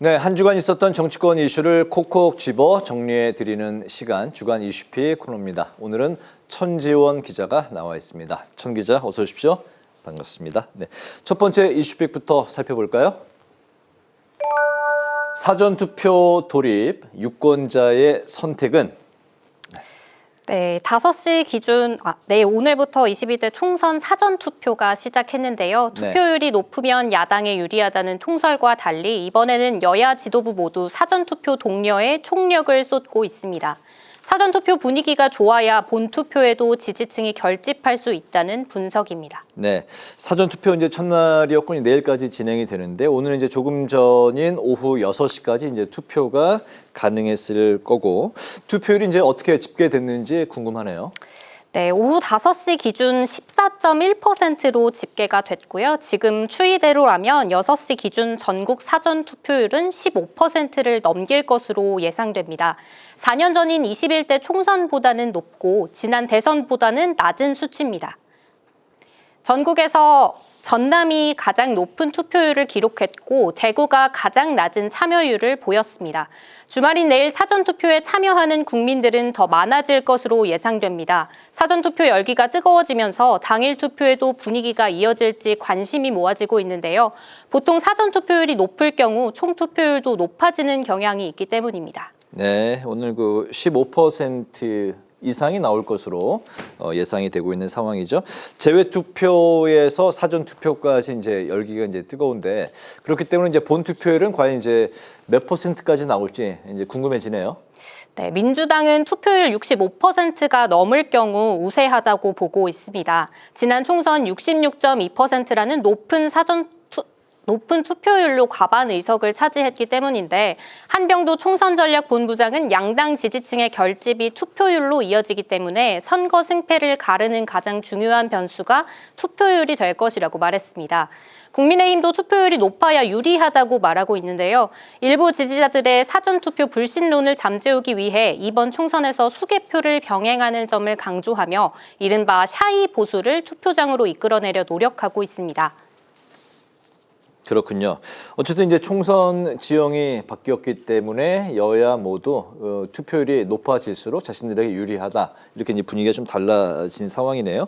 네, 한 주간 있었던 정치권 이슈를 콕콕 집어 정리해 드리는 시간 주간 이슈피 코너입니다. 오늘은 천지원 기자가 나와 있습니다. 천 기자 어서 오십시오. 반갑습니다. 네, 첫 번째 이슈픽부터 살펴볼까요? 사전 투표 돌입 유권자의 선택은 네, 5시 기준, 아, 네, 오늘부터 22대 총선 사전 투표가 시작했는데요. 네. 투표율이 높으면 야당에 유리하다는 통설과 달리 이번에는 여야 지도부 모두 사전 투표 독려에 총력을 쏟고 있습니다. 사전 투표 분위기가 좋아야 본 투표에도 지지층이 결집할 수 있다는 분석입니다. 네, 사전 투표 이제 첫날이었고 내일까지 진행이 되는데 오늘은 이제 조금 전인 오후 6시까지 이제 투표가 가능했을 거고 투표율이 이제 어떻게 집계됐는지 궁금하네요. 네, 오후 5시 기준 14.1%로 집계가 됐고요. 지금 추이대로라면 6시 기준 전국 사전 투표율은 15%를 넘길 것으로 예상됩니다. 4년 전인 21대 총선보다는 높고 지난 대선보다는 낮은 수치입니다. 전국에서 전남이 가장 높은 투표율을 기록했고 대구가 가장 낮은 참여율을 보였습니다. 주말인 내일 사전투표에 참여하는 국민들은 더 많아질 것으로 예상됩니다. 사전투표 열기가 뜨거워지면서 당일 투표에도 분위기가 이어질지 관심이 모아지고 있는데요. 보통 사전투표율이 높을 경우 총투표율도 높아지는 경향이 있기 때문입니다. 네, 오늘 그 15% 이상이 나올 것으로 어, 예상이 되고 있는 상황이죠. 제외 투표에서 사전 투표까지 이제 열기가 이제 뜨거운데 그렇기 때문에 이제 본 투표율은 과연 이제 몇 퍼센트까지 나올지 이제 궁금해지네요. 네, 민주당은 투표율 65%가 넘을 경우 우세하다고 보고 있습니다. 지난 총선 66.2%라는 높은 사전 투, 높은 투표율로 과반 의석을 차지했기 때문인데 한병도 총선전략본부장은 양당 지지층의 결집이 투표율로 이어지기 때문에 선거 승패를 가르는 가장 중요한 변수가 투표율이 될 것이라고 말했습니다. 국민의힘도 투표율이 높아야 유리하다고 말하고 있는데요. 일부 지지자들의 사전투표 불신론을 잠재우기 위해 이번 총선에서 수개표를 병행하는 점을 강조하며 이른바 샤이 보수를 투표장으로 이끌어내려 노력하고 있습니다. 그렇군요. 어쨌든 이제 총선 지형이 바뀌었기 때문에 여야 모두 어, 투표율이 높아질수록 자신들에게 유리하다 이렇게 이제 분위기가 좀 달라진 상황이네요.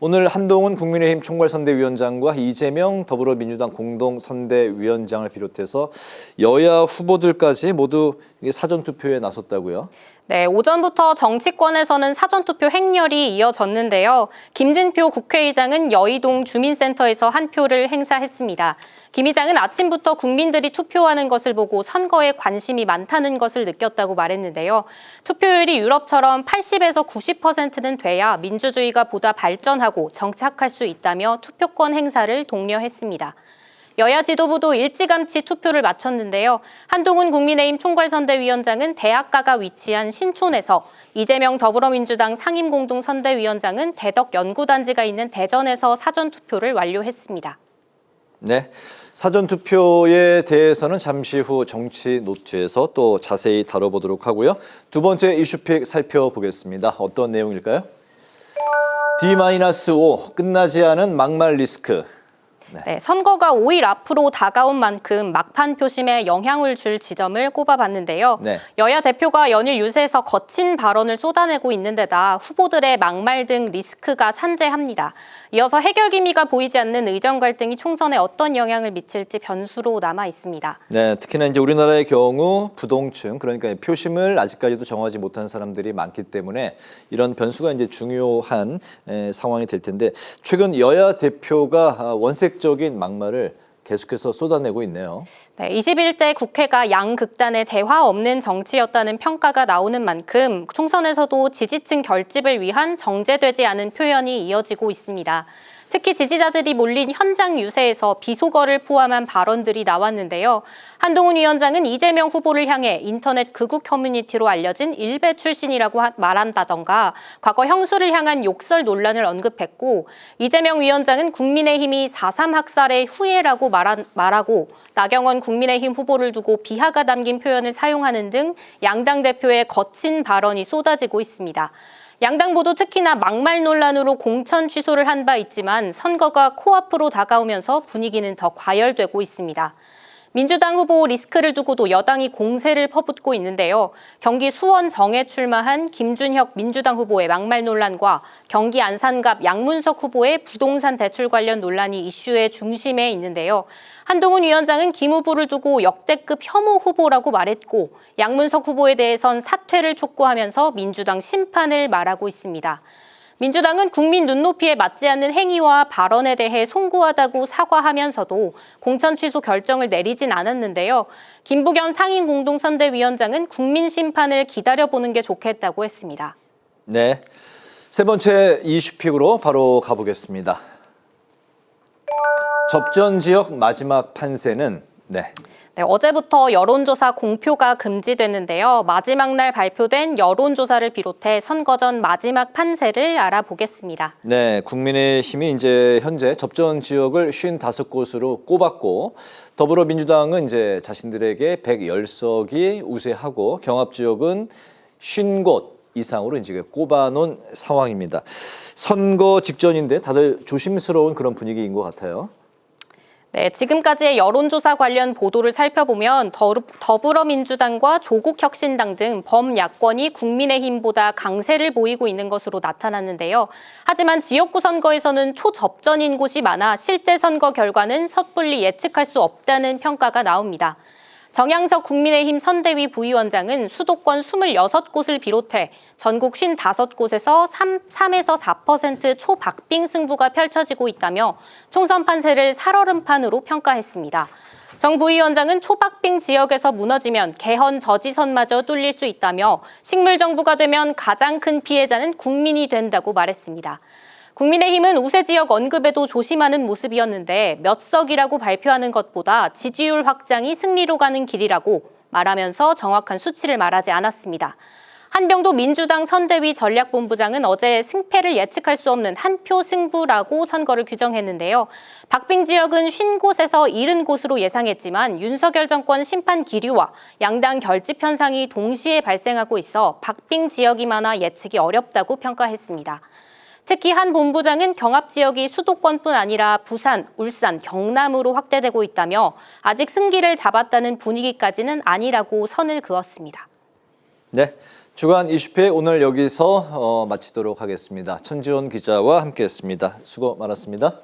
오늘 한동훈 국민의힘 총괄선대위원장과 이재명 더불어민주당 공동선대위원장을 비롯해서 여야 후보들까지 모두 사전 투표에 나섰다고요. 네, 오전부터 정치권에서는 사전투표 행렬이 이어졌는데요. 김진표 국회의장은 여의동 주민센터에서 한 표를 행사했습니다. 김 의장은 아침부터 국민들이 투표하는 것을 보고 선거에 관심이 많다는 것을 느꼈다고 말했는데요. 투표율이 유럽처럼 80에서 90%는 돼야 민주주의가 보다 발전하고 정착할 수 있다며 투표권 행사를 독려했습니다. 여야 지도부도 일찌감치 투표를 마쳤는데요. 한동훈 국민의힘 총괄선대위원장은 대학가가 위치한 신촌에서 이재명 더불어민주당 상임공동선대위원장은 대덕 연구단지가 있는 대전에서 사전투표를 완료했습니다. 네. 사전 투표에 대해서는 잠시 후 정치 노트에서 또 자세히 다뤄보도록 하고요. 두 번째 이슈픽 살펴보겠습니다. 어떤 내용일까요? D-5 끝나지 않은 막말 리스크. 네, 선거가 5일 앞으로 다가온 만큼 막판 표심에 영향을 줄 지점을 꼽아봤는데요. 네. 여야 대표가 연일 유세에서 거친 발언을 쏟아내고 있는 데다 후보들의 막말 등 리스크가 산재합니다. 이어서 해결 기미가 보이지 않는 의정 갈등이 총선에 어떤 영향을 미칠지 변수로 남아 있습니다. 네, 특히나 이제 우리나라의 경우 부동층 그러니까 표심을 아직까지도 정하지 못한 사람들이 많기 때문에 이런 변수가 이제 중요한 에, 상황이 될 텐데 최근 여야 대표가 아, 원색 적인 막말을 계속해서 쏟아내고 있네요. 네, 21대 국회가 양극단의 대화 없는 정치였다는 평가가 나오는 만큼 총선에서도 지지층 결집을 위한 정제되지 않은 표현이 이어지고 있습니다. 특히 지지자들이 몰린 현장 유세에서 비속어를 포함한 발언들이 나왔는데요. 한동훈 위원장은 이재명 후보를 향해 인터넷 극우 커뮤니티로 알려진 일베 출신이라고 하- 말한다던가 과거 형수를 향한 욕설 논란을 언급했고 이재명 위원장은 국민의힘이 4.3 학살의 후예라고 말한, 말하고 나경원 국민의힘 후보를 두고 비하가 담긴 표현을 사용하는 등 양당 대표의 거친 발언이 쏟아지고 있습니다. 양당 모두 특히나 막말 논란으로 공천 취소를 한 바 있지만 선거가 코앞으로 다가오면서 분위기는 더 과열되고 있습니다. 민주당 후보 리스크를 두고도 여당이 공세를 퍼붓고 있는데요. 경기 수원 정에 출마한 김준혁 민주당 후보의 막말 논란과 경기 안산갑 양문석 후보의 부동산 대출 관련 논란이 이슈의 중심에 있는데요. 한동훈 위원장은 김 후보를 두고 역대급 혐오 후보라고 말했고 양문석 후보에 대해선 사퇴를 촉구하면서 민주당 심판을 말하고 있습니다. 민주당은 국민 눈높이에 맞지 않는 행위와 발언에 대해 송구하다고 사과하면서도 공천 취소 결정을 내리진 않았는데요. 김부겸 상임 공동선대위원장은 국민 심판을 기다려보는 게 좋겠다고 했습니다. 네. 세 번째 이슈픽으로 바로 가보겠습니다. 접전 지역 마지막 판세는 네. 네, 어제부터 여론조사 공표가 금지됐는데요. 마지막 날 발표된 여론조사를 비롯해 선거 전 마지막 판세를 알아보겠습니다. 네, 국민의힘이 이제 현재 접전 지역을 55곳으로 꼽았고 더불어민주당은 이제 자신들에게 110석이 우세하고 경합 지역은 50곳 이상으로 이제 꼽아놓은 상황입니다. 선거 직전인데 다들 조심스러운 그런 분위기인 것 같아요. 네, 지금까지의 여론조사 관련 보도를 살펴보면 더불어민주당과 조국혁신당 등 범야권이 국민의힘보다 강세를 보이고 있는 것으로 나타났는데요. 하지만 지역구 선거에서는 초접전인 곳이 많아 실제 선거 결과는 섣불리 예측할 수 없다는 평가가 나옵니다. 정양석 국민의힘 선대위 부위원장은 수도권 26곳을 비롯해 전국 55곳에서 3, 3에서 4% 초박빙 승부가 펼쳐지고 있다며 총선 판세를 살얼음판으로 평가했습니다. 정 부위원장은 초박빙 지역에서 무너지면 개헌 저지선마저 뚫릴 수 있다며 식물정부가 되면 가장 큰 피해자는 국민이 된다고 말했습니다. 국민의힘은 우세 지역 언급에도 조심하는 모습이었는데 몇 석이라고 발표하는 것보다 지지율 확장이 승리로 가는 길이라고 말하면서 정확한 수치를 말하지 않았습니다. 한병도 민주당 선대위 전략본부장은 어제 승패를 예측할 수 없는 한 표 승부라고 선거를 규정했는데요. 박빙 지역은 50곳에서 70곳으로 예상했지만 윤석열 정권 심판 기류와 양당 결집 현상이 동시에 발생하고 있어 박빙 지역이 많아 예측이 어렵다고 평가했습니다. 특히 한 본부장은 경합 지역이 수도권뿐 아니라 부산, 울산, 경남으로 확대되고 있다며 아직 승기를 잡았다는 분위기까지는 아니라고 선을 그었습니다. 네. 주간 이슈픽 오늘 여기서 어, 마치도록 하겠습니다. 천지원 기자와 함께했습니다. 수고 많았습니다.